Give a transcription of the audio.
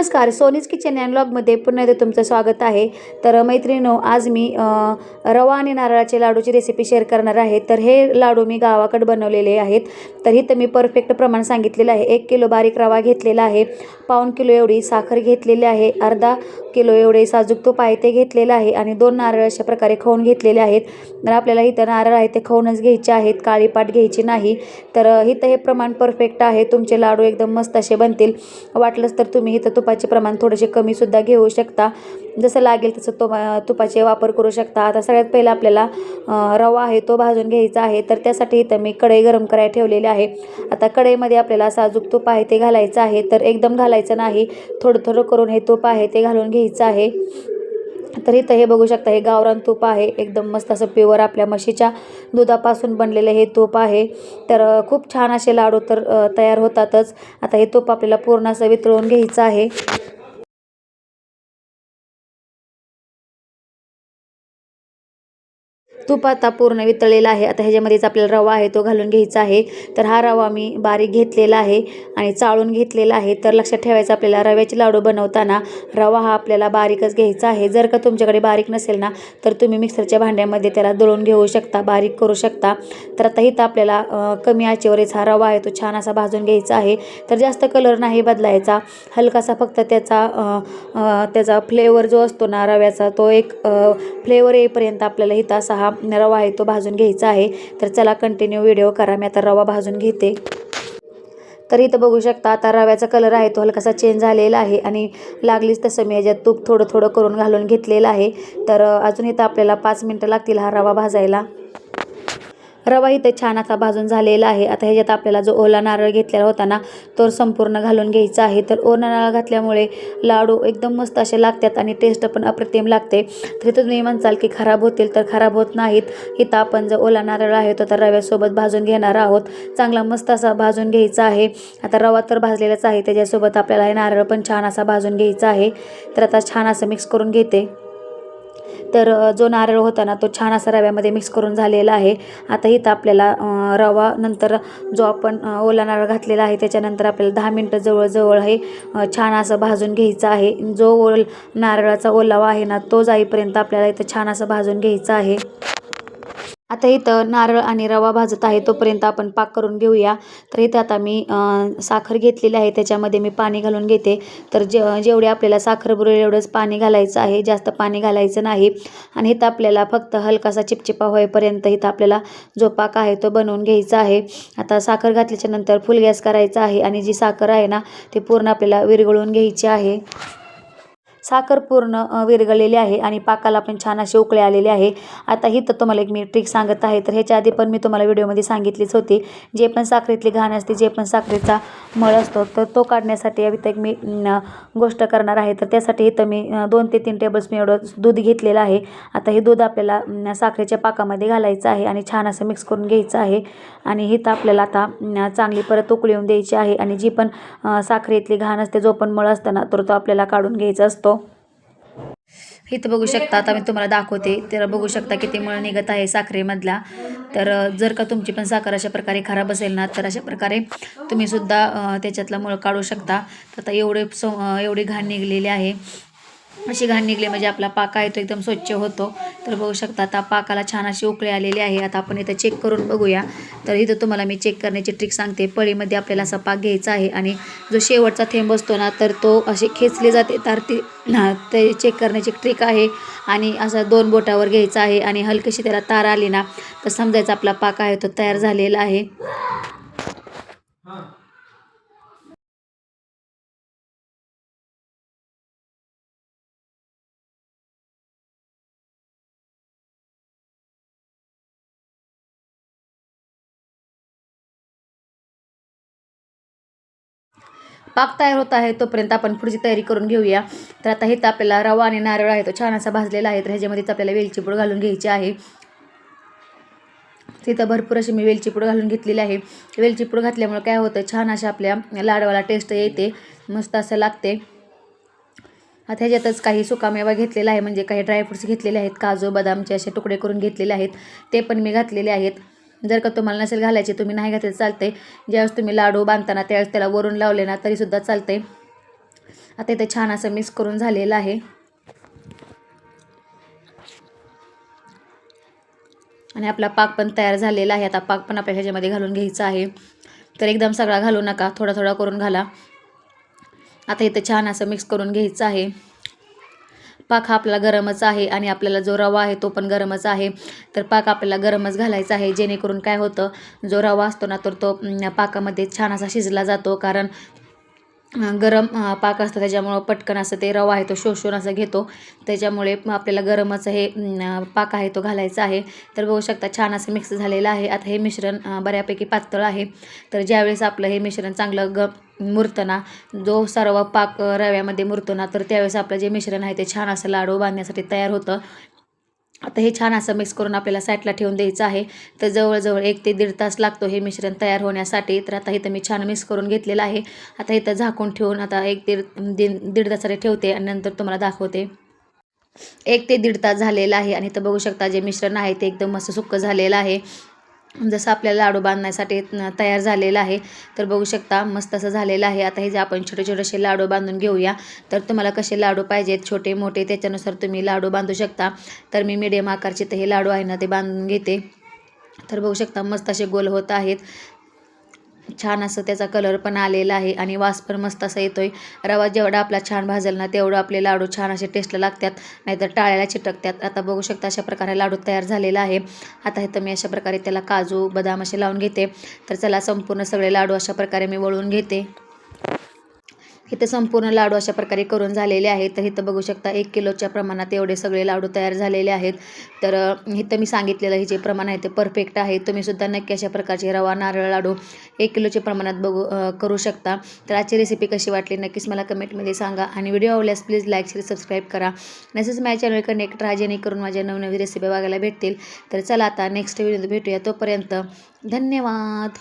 नमस्कार सोनीज किचन अँडलॉगमध्ये पुन्हा एकदा तुमचं स्वागत आहे. तर मैत्रिणीनो आज मी रवा आणि नारळाचे लाडूची रेसिपी शेअर करणार आहे. तर हे लाडू मी गावाकडे बनवलेले आहेत. तर इथं मी परफेक्ट प्रमाण सांगितलेलं आहे. एक किलो बारीक रवा घेतलेला आहे. पाऊण किलो एवढी साखर घेतलेली आहे. अर्धा किलो एवढे साजूक तूप आहे ते घेतलेलं आहे. आणि दोन नारळ अशा प्रकारे खाऊन घेतलेले आहेत. तर आपल्याला इथं नारळ आहे ते खाऊनच घ्यायचे आहेत. काळी पाट घ्यायची नाही. तर इथं हे प्रमाण परफेक्ट आहे. तुमचे लाडू एकदम मस्त असे बनतील. वाटलंच तर तुम्ही इथं तुपाचे प्रमाण थोडेसे कमीसुद्धा घेऊ शकता. जसं लागेल तसं तो तुपाचे वापर करू शकता. आता सगळ्यात पहिला आपल्याला रवा आहे तो भाजून घ्यायचा आहे. तर त्यासाठी इथं मी कढई गरम करायला ठेवलेली आहे. आता कढईमध्ये आपल्याला साजूक तूप आहे ते घालायचं आहे. तर एकदम घालायचं नाही. थोडं थोडं करून हे तूप आहे ते घालून घ्यायचं आहे. तर इथं हे बघू शकता हे गावरान तूप आहे. एकदम मस्त असं प्युअर आपल्या म्हशीच्या दुधापासून बनलेलं हे तूप आहे. तर खूप छान असे लाडू तर तयार होतातच. आता हे तूप आपल्याला पूर्ण असं वितळून घ्यायचं आहे. तूप आता पूर्ण वितळलेला आहे. आता ह्याच्यामध्येच आपल्याला रवा आहे तो घालून घ्यायचा आहे. तर हा रवा मी बारीक घेतलेला आहे आणि चाळून घेतलेला आहे. तर लक्षात ठेवायचं आपल्याला रव्याचे लाडू बनवताना रवा हा आपल्याला बारीकच घ्यायचा आहे. जर का तुमच्याकडे बारीक नसेल ना तर तुम्ही मिक्सरच्या भांड्यामध्ये त्याला दळून घेऊ शकता बारीक करू शकता. तर आता इथं आपल्याला कमी आचेवरच हा रवा आहे तो छान असा भाजून घ्यायचा आहे. तर जास्त कलर नाही बदलायचा. हलकासा फक्त त्याचा त्याचा फ्लेवर जो असतो ना रव्याचा तो एक फ्लेवर येईपर्यंत आपल्याला इथं असा हा रवा आहे तो भाजून घ्यायचा आहे. तर चला कंटिन्यू व्हिडिओ करा. मी आता रवा भाजून घेते. तर इथं बघू शकता आता रव्याचा कलर आहे. तो हलकासा चेंज झालेला आहे आणि लागलीच तसं मी याच्यात तूप थोडं थोडं करून घालून घेतलेलं आहे. तर अजून इथं आपल्याला पाच मिनटं लागतील हा रवा भाजायला. रवा इथे छान असा भाजून झालेला आहे. आता ह्याच्यात आपल्याला जो ओला नारळ घेतलेला होता ना तो संपूर्ण घालून घ्यायचा आहे. तर ओला नारळ घातल्यामुळे लाडू एकदम मस्त असे लागतात आणि टेस्ट पण अप्रतिम लागते. तर इथं तुम्ही म्हणसाल की खराब होतील तर खराब होत नाहीत. इथं आपण जो ओला नारळ आहे तो तर रव्यासोबत भाजून घेणार आहोत. चांगला मस्त असा भाजून घ्यायचा आहे. आता रवा तर भाजलेलाच आहे त्याच्यासोबत आपल्याला हे नारळ पण छान असा भाजून घ्यायचा आहे. तर आता छान असं मिक्स करून घेते. तर जो नारळ होता ना तो छान असा रव्यामध्ये मिक्स करून झालेला आहे. आता इथं आपल्याला रवा नंतर जो आपण ओला नारळ घातलेला आहे त्याच्यानंतर आपल्याला दहा मिनटं जवळजवळ हे छान असं भाजून घ्यायचं आहे. जो ओल नारळाचा ओलावा आहे ना तो जाईपर्यंत आपल्याला इथं छान असं भाजून घ्यायचं आहे. आता इथं नारळ आणि रवा भाजत आहे तोपर्यंत आपण पाक करून घेऊया. तर इथं आता मी साखर घेतलेली आहे त्याच्यामध्ये मी पाणी घालून घेते. तर जे जेवढे आपल्याला साखर बुरेल एवढंच पाणी घालायचं आहे जास्त पाणी घालायचं नाही. आणि इथं आपल्याला फक्त हलकासा चिपचिपा होईपर्यंत इथं आपल्याला जो पाक आहे तो बनवून घ्यायचा आहे. आता साखर घातल्याच्या नंतर फुल गॅस करायचा आहे आणि जी साखर आहे ना ती पूर्ण आपल्याला विरघळून घ्यायची आहे. साखर पूर्ण विरघळलेली आहे आणि पाकाला पण छान असे उकळे आलेले आहे. आता ही तर तुम्हाला एक मी ट्रिक सांगत आहे. तर ह्याच्या आधी पण मी तुम्हाला व्हिडिओमध्ये सांगितलीच होती. जे पण साखरेतली घाण असते जे पण साखरेचा मळ असतो तर तो काढण्यासाठी इथं एक मी गोष्ट करणार आहे. तर त्यासाठी इथं मी दोन ते तीन टेबल्स मी एवढं दूध घेतलेलं आहे. आता हे दूध आपल्याला साखरेच्या पाकामध्ये घालायचं आहे आणि छान असं मिक्स करून घ्यायचं आहे. आणि इथं आपल्याला आता चांगली परत उकळी येऊन द्यायची आहे. आणि जी पण साखरेतली घाण असते जो पण मळ असतो ना तर तो आपल्याला काढून घ्यायचा असतो. इथं बघू शकता आता मी तुम्हाला दाखवते. तर बघू शकता किती मळ निघत आहे साखरेमधला. तर जर का तुमची पण साखर अशा प्रकारे खराब असेल ना तर अशा प्रकारे तुम्ही सुद्धा त्याच्यातला मळ काढू शकता. तर आता एवढे सो एवढी घाण निघलेली आहे. अशी घाण निघली म्हणजे आपला पाक आहे तो एकदम स्वच्छ होतो. तर बघू शकता आता पाकाला छान अशी उकळी आलेली आहे. आता आपण इथं चेक करून बघूया. तर इथं तुम्हाला मी चेक करण्याची ट्रिक सांगते. पळीमध्ये आपल्याला असा पाक घ्यायचा आहे आणि जो शेवटचा थेंब असतो ना तर तो असे खेचले जाते. तर ती ते चेक करण्याची ट्रिक आहे आणि असा दोन बोटावर घ्यायचा आहे आणि हलकीशी त्याला तार आली ना तर समजायचा आपला पाक आहे तो तयार झालेला आहे. पाक तयार होत आहे तोपर्यंत आपण पुढची तयारी करून घेऊया. तर आता इथं आपल्याला रवा आणि नारळ आहे तो छान असा भाजलेला आहे. तर ह्याच्यामध्येच आपल्याला वेलची पूड घालून घ्यायची आहे. तिथं भरपूर अशी मी वेलची पूड घालून घेतलेली आहे. वेलची पूड घातल्यामुळे काय होतं छान अशा आपल्या लाडवाला टेस्ट येते मस्त असं लागते. आता ह्याच्यातच काही सुकामेवा घेतलेला आहे म्हणजे काही ड्रायफ्रुट्स घेतलेले आहेत काजू बदामचे असे तुकडे करून घेतलेले आहेत. ते पण मी घातलेले आहेत. जर का तुम्हाला नसेल घालायचे तुम्ही नाही घातले चालते ज्यावेळेस तुम्ही लाडू बांधताना त्यावेळेस त्याला वरून लावले ना तरीसुद्धा चालते आता इथं छान असं मिक्स करून झालेलं आहे. आणि आपला पाक पण तयार झालेला आहे. आता पाक पण आपल्या ह्याच्यामध्ये घालून घ्यायचा आहे. तर एकदम सगळा घालू नका थोडा थोडा करून घाला. आता इथं छान असं मिक्स करून घ्यायचं आहे. पाक हा आपला गरमच आहे आणि आपल्याला जो रवा आहे तो पण गरमच आहे. तर पाक आपल्याला गरमच घालायचा आहे जेणेकरून काय होतं जो रवा असतो ना तर तो पाकामध्ये छान असा शिजला जातो. कारण गरम पाक असतं त्याच्यामुळं पटकन असं ते रवा आहे तो शोषून असं घेतो. त्याच्यामुळे आपल्याला गरमच हे पाक आहे तो घालायचा आहे. तर बघू शकता छान असं मिक्स झालेलं आहे. आता हे मिश्रण बऱ्यापैकी पातळ आहे. तर ज्यावेळेस आपलं हे मिश्रण चांगलं ग मुरतं ना जो सर्व पाक रव्यामध्ये मुरतो ना तर त्यावेळेस आपलं जे मिश्रण आहे ते छान असं लाडू बांधण्यासाठी तयार होतं. आता हे छान असं मिक्स करून आपल्याला साईडला ठेवून द्यायचं आहे. तर जवळजवळ एक ते दीड तास लागतो हे मिश्रण तयार होण्यासाठी. तर आता इथं मी छान मिक्स करून घेतलेलं आहे. आता इथं झाकून ठेवून आता एक दीड दीड दीड तासाने ठेवते आणि नंतर तुम्हाला दाखवते. एक ते दीड तास झालेला आहे. आणि इथं बघू शकता जे मिश्रण आहे ते एकदम मस्त सुक्क झालेलं आहे. जसं आपल्याला लाडू बांधण्यासाठी तयार झालेला आहे तर बघू शकता मस्त असं झालेलं आहे. आता हे जे आपण छोटे छोटेसे लाडू बांधून घेऊया तर तुम्हाला कसे लाडू पाहिजेत छोटे मोठे त्याच्यानुसार तुम्ही लाडू बांधू शकता. तर मी मीडियम आकारचे तर हे लाडू आहे ना ते बांधून घेते. तर बघू शकता मस्त असे गोल होत आहेत. छान असं त्याचा कलर पण आलेला आहे आणि वास पण मस्त असा येतो आहे रवा जेवढा आपला छान भाजेल ना तेवढं आपले लाडू छान असे टेस्टला लागतात. नाहीतर टाळ्याला चिटकतात. आता बघू शकता अशा प्रकारे लाडू तयार झालेला आहे. आता इथं मी अशा प्रकारे त्याला काजू बदाम असे लावून घेते. तर चला संपूर्ण सगळे लाडू अशा प्रकारे मी वळून घेते. इथं संपूर्ण लाडू अशा प्रकारे करून झालेले आहेत. तर इथं बघू शकता एक किलोच्या प्रमाणात एवढे सगळे लाडू तयार झालेले आहेत. तर इथं मी सांगितलेलं हे जे प्रमाण आहे ते परफेक्ट आहे. तुम्हीसुद्धा नक्की अशा प्रकारचे रवा नारळ लाडू एक किलोच्या प्रमाणात बघू करू शकता. तर आजची रेसिपी कशी वाटली नक्कीच मला कमेंटमध्ये सांगा. आणि व्हिडिओ आवडल्यास प्लीज लाईक शेअर सबस्क्राईब करा. नसेच माझ्या चॅनल कनेक्ट राहा जेणेकरून माझ्या नवनवी रेसिपी बघायला भेटतील. तर चला आता नेक्स्ट व्हिडिओ भेटूया. तोपर्यंत धन्यवाद.